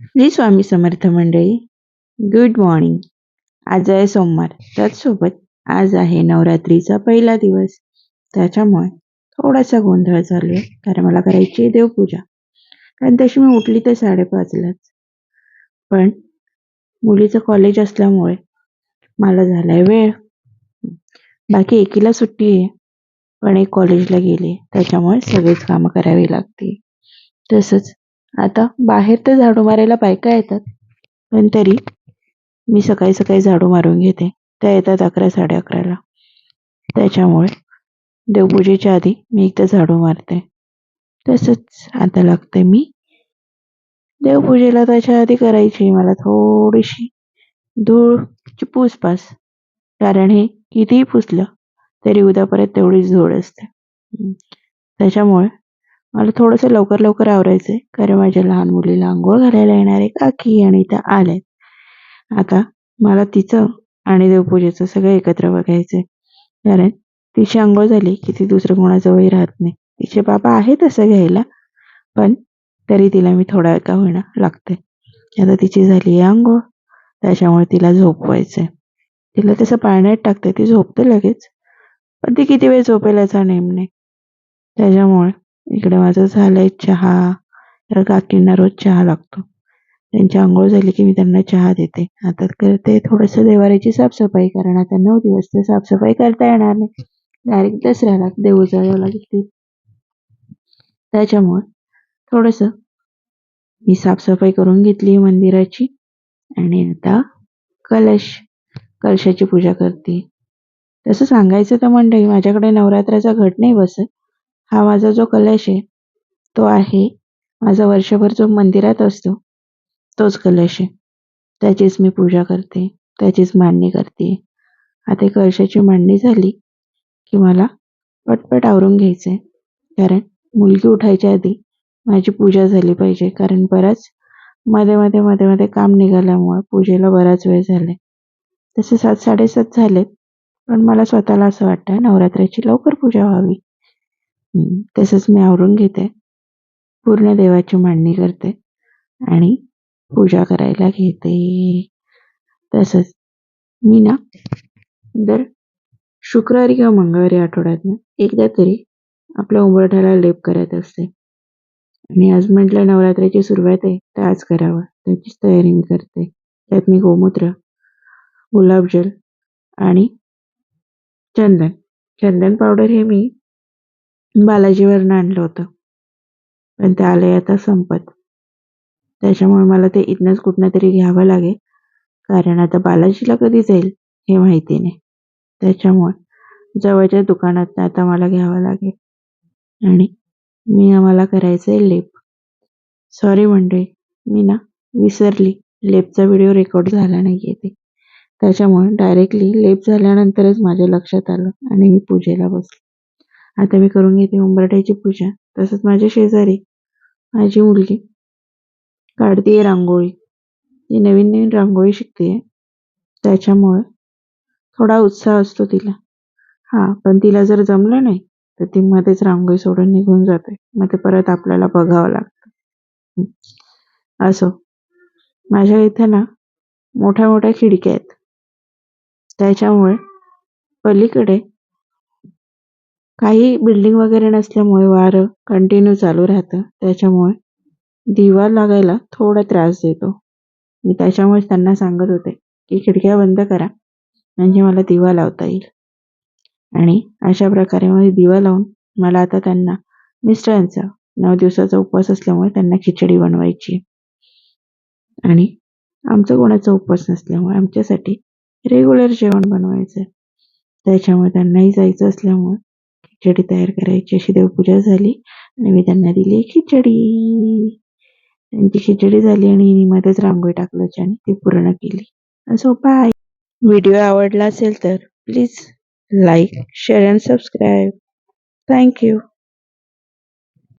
श्री स्वामी समर्थ मंडळी good morning आज आहे सोमवार. त्याचसोबत आज आहे नवरात्रीचा पहिला दिवस. त्याच्यामुळे थोडासा गोंधळ चालू आहे कारण मला करायची आहे देवपूजा. कारण तशी मी उठली तर साडेपाचलाच. पण मुलीचं कॉलेज असल्यामुळे मला झालाय वेळ. बाकी एकीला सुट्टी आहे पण एक कॉलेजला गेली त्याच्यामुळे सगळीच कामं करावी लागतील. तसंच आता बाहेर तर झाडू मारायला बायका येतात पण तरी मी सकाळी सकाळी झाडू मारून घेते. त्या येतात अकरा साडे अकराला. त्याच्यामुळे देवपूजेच्या आधी मी एकदा झाडू मारते. तसंच आता लागते मी. देवपूजेला त्याच्या आधी करायची मला थोडीशी धूळची पूसपास कारण हे कितीही पुसलं तरी उद्या परत तेवढीच धूळ असते. त्याच्यामुळे मला थोडंसं लवकर लवकर आवरायचं आहे कारण माझ्या लहान मुलीला आंघोळ घालायला येणार आहे. काकी आणि त्या आल्यात आता मला तिचं आणि देवपूजेचं सगळं एकत्र बघायचं आहे कारण तिची आंघोळ झाली की ती दुसरं कोणाजवळही राहत नाही. तिचे बाबा आहेत तसं घ्यायला पण तरी तिला मी थोडा वेळ का होईना लागते आता तिची झाली आहे आंघोळ त्याच्यामुळे तिला झोपवायचं आहे तिला तसं पाळण्यात टाकते ती झोपते लगेच. पण ती किती वेळ झोपेल याचा नेम नाही. त्याच्यामुळे इकडे माझं झालंय चहा. तर काकींना रोज चहा लागतो. त्यांची आंघोळ झाली की मी त्यांना चहा देते. आता करते थोडंसं देवाऱ्याची साफसफाई कारण आता नऊ दिवस तर साफसफाई करता येणार नाही. डायरेक्ट दसऱ्याला देऊ जावं लागते त्याच्यामुळे थोडंसं मी साफसफाई करून घेतली मंदिराची. आणि आता कलश कलशाची पूजा करते. तसं सांगायचं तर मंडळी माझ्याकडे नवरात्राचा घट नाही बसत. हा माझा जो कलश आहे तो आहे माझा वर्षभर जो मंदिरात असतो तोच कलश आहे. त्याचीच मी पूजा करते त्याचीच मांडणी करते. आता कलशाची मांडणी झाली की मला पटपट आवरून घ्यायचं आहे कारण मुलगी उठायच्या आधी माझी पूजा झाली पाहिजे. कारण बराच मध्ये मध्ये मध्ये मध्ये काम निघाल्यामुळे पूजेला बराच वेळ झाला तसे सात साडेसात झालेत. पण मला स्वतःला असं वाटतं नवरात्राची लवकर पूजा व्हावी. तसंच मी आवरून घेते. पूर्ण देवाची मांडणी करते आणि पूजा करायला घेते. तसंच मी ना दर शुक्रवारी किंवा मंगळवारी आठवड्यात ना एकदा तरी आपल्या उंबरठ्याला लेप करत असते. आणि आज म्हटलं नवरात्राची सुरुवात आहे तर आज करावं. त्याचीच तयारी मी करते. त्यात मी गोमूत्र गुलाबजल आणि चंदन. चंदन पावडर हे मी बालाजीवरनं आणलं होतं. पण ते आलंय आता संपत. त्याच्यामुळे मला ते इथनंच कुठनं तरी घ्यावं लागेल. कारण आता बालाजीला कधी जाईल हे माहिती नाही. त्याच्यामुळे जवळच्या दुकानात आता मला घ्यावं लागेल. आणि मी आम्हाला करायचं आहे लेप. सॉरी मंडळी मी ना विसरली. लेपचा व्हिडिओ रेकॉर्ड झाला नाही आहे ते. त्याच्यामुळे डायरेक्टली लेप झाल्यानंतरच माझ्या लक्षात आलं आणि मी पूजेला बसले. आता मी करून घेते उंबरठ्याची पूजा. तसंच माझ्या शेजारी माझी मुलगी काढतीये रांगोळी. ती नवीन नवीन रांगोळी शिकते. त्याच्यामुळे थोडा उत्साह असतो तिला. हां पण तिला जर जमलं नाही तर ती मध्येच रांगोळी सोडून निघून जाते. मग ते परत आपल्याला बघावं लागतं. असो. माझ्या इथे ना मोठ्या मोठ्या खिडक्या आहेत. त्याच्यामुळे पलीकडे काही बिल्डिंग वगैरे नसल्यामुळे वारं कंटिन्यू चालू राहतं. त्याच्यामुळे दिवा लागायला थोडा त्रास देतो. मी त्याच्यामुळेच त्यांना सांगत होते की खिडक्या बंद करा. म्हणजे मला दिवा लावता येईल. आणि अशा प्रकारे मग दिवा लावून मला आता त्यांना मिस्टरांचा नऊ दिवसाचा उपवास असल्यामुळे त्यांना खिचडी बनवायची. आणि आमचा कोणाचा उपवास नसल्यामुळे आमच्यासाठी रेग्युलर जेवण बनवायचं त्याच्यामुळे त्यांनाही जायचं असल्यामुळे खिचडी तयार करायची अशी देवपूजा झाली. आणि मी त्यांना दिली खिचडी. त्यांची खिचडी झाली आणि मध्येच रांगोळी टाकल्याची आणि ती पूर्ण केली. सोपा बाय व्हिडिओ आवडला असेल तर please like share and subscribe. Thank you